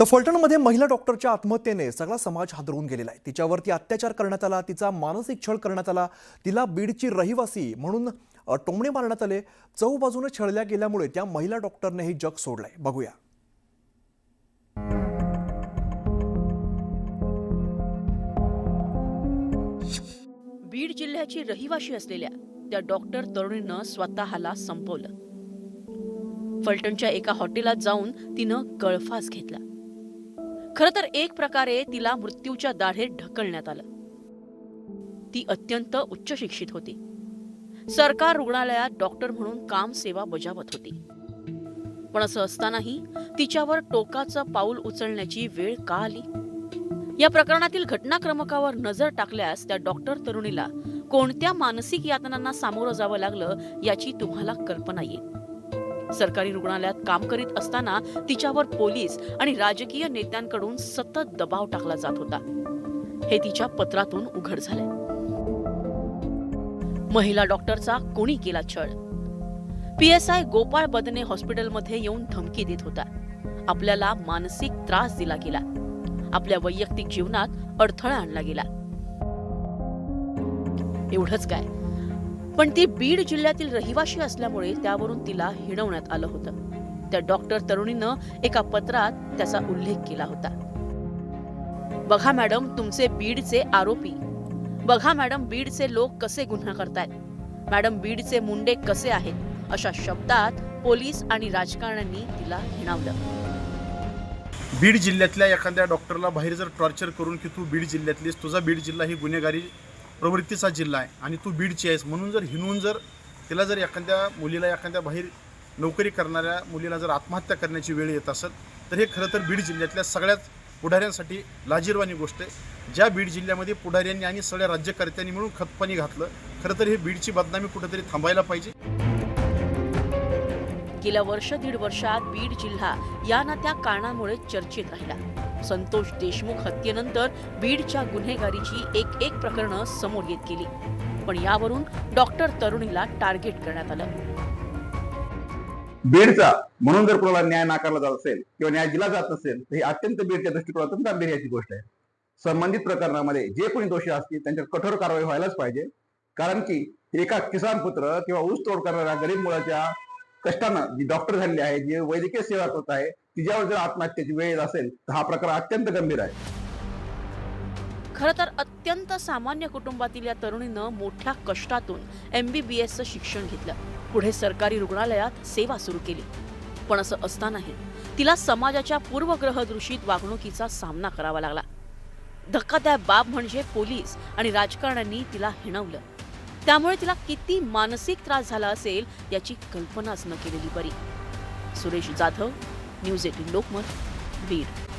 तर फलटणमध्ये महिला डॉक्टरच्या आत्महत्येने सगळा समाज हादरवून गेलेला आहे. तिच्यावरती अत्याचार करण्यात आला तिचा मानसिक छळ करण्यात आला तिला बीडची रहिवासी म्हणून टोमणे मारण्यात आले. चौबाजूने छळल्या गेल्यामुळे त्या महिला डॉक्टरने हे जग सोडलंय. बघूया. बीड जिल्ह्याची रहिवाशी असलेल्या त्या डॉक्टर तरुणीनं स्वतःला संपवलं. फलटणच्या एका हॉटेलात जाऊन तिनं गळफास घेतला. खर तर एक प्रकारे तिला मृत्यूच्या दाढेत ढकलण्यात आलं. ती अत्यंत उच्च शिक्षित होती. सरकार रुग्णालयात डॉक्टर म्हणून काम सेवा बजावत होती. पण असं असतानाही तिच्यावर टोकाचं पाऊल उचलण्याची वेळ का आली? या प्रकरणातील घटनाक्रमकावर नजर टाकल्यास त्या डॉक्टर तरुणीला कोणत्या मानसिक यातनांना सामोरं जावं लागलं याची तुम्हाला कल्पना येईल. सरकारी रुग्णालयात काम करीत असताना तिच्यावर पोलीस आणि राजकीय नेत्यांकडून सतत दबाव टाकला जात होता. हे तिच्या पत्रातून उघड झालंय. महिला डॉक्टरचा कोणी केला छळ? पीएसआय गोपाळ बदने हॉस्पिटलमध्ये येऊन धमकी देत होता. आपल्याला मानसिक त्रास दिला गेला. आपल्या वैयक्तिक जीवनात अडथळा आणला गेला. एवढंच काय? पण ती बीड जिल्ह्यातील रहिवाशी असल्यामुळे त्यावरून तिला हिणवण्यात आलं होतं. त्या डॉक्टर तरुणीनं एका पत्रात त्याचा उल्लेख केला होता. बघा मॅडम तुमचे बीडचे आरोपी. बघा मॅडम बीडचे लोक कसे गुन्हा करतायत. मॅडम बीडचे मुंडे कसे आहेत? अशा शब्दात पोलीस आणि राजकारण्यांनी तिला हिणावलं. बीड जिल्ह्यातल्या एखाद्या डॉक्टरला बाहेर जर टॉर्चर करून की तू बीड जिल्ह्यातलीस तुझा बीड जिल्हा ही गुन्हेगारी प्रवृत्तीचा जिल्हा आहे आणि तू बीडची आहेस. म्हणून जर हिनवून जर तिला जर एखाद्या मुलीला एखाद्या बाहेर नोकरी करणाऱ्या मुलीला जर आत्महत्या करण्याची वेळ येत असेल तर हे खरं तर बीड जिल्ह्यातल्या सगळ्याच पुढाऱ्यांसाठी लाजीरवाणी गोष्ट आहे. ज्या बीड जिल्ह्यामध्ये पुढाऱ्यांनी आणि सगळ्या राज्यकर्त्यांनी मिळून खतपाणी घातलं खरं तर हे बीडची बदनामी कुठेतरी थांबायला पाहिजे. गेल्या वर्ष दीड वर्षात बीड जिल्हा या ना त्या कारणामुळे चर्चेत राहिला. संतोष देशमुख हत्येनंतर बीडच्या गुन्हेगारीची एक एक प्रकरणं समोर येत गेली. पण यावरून डॉक्टर तरुणीला टार्गेट करण्यात आलं. बीडचा म्हणून जर कोणाला न्याय नाकारला जात असेल किंवा न्याय दिला जात नसेल तर ही अत्यंत बीडच्या दृष्टिकोनातून गांभीर्याची गोष्ट आहे. संबंधित प्रकरणामध्ये जे कोणी दोषी असतील त्यांच्यावर कठोर कारवाई व्हायलाच पाहिजे. कारण की एका किसान पुत्र किंवा ऊस तोड करणाऱ्या गरीब मुलाच्या कष्टानं जी डॉक्टर झालेली आहे जी वैद्यकीय सेवा करत आहे तिच्यावर जर आत्महत्येची वेळ असेल तर हा प्रकार अत्यंत गंभीर आहे. खरं तर अत्यंत सामान्य कुटुंबातील या तरुणीनं मोठ्या कष्टातून एमबीबीएसचं शिक्षण घेतलं. पुढे सरकारी रुग्णालयात सेवा सुरू केली. पण असं असतानाही तिला समाजाच्या पूर्वग्रह वागणुकीचा सामना करावा लागला. धक्कादायक बाब म्हणजे पोलीस आणि राजकारण्यांनी तिला हिणवलं. त्यामुळे तिला किती मानसिक त्रास झाला असेल याची कल्पनाच न केलेली बरी. Suresh Jadhav news eighteen Lokmat Beed.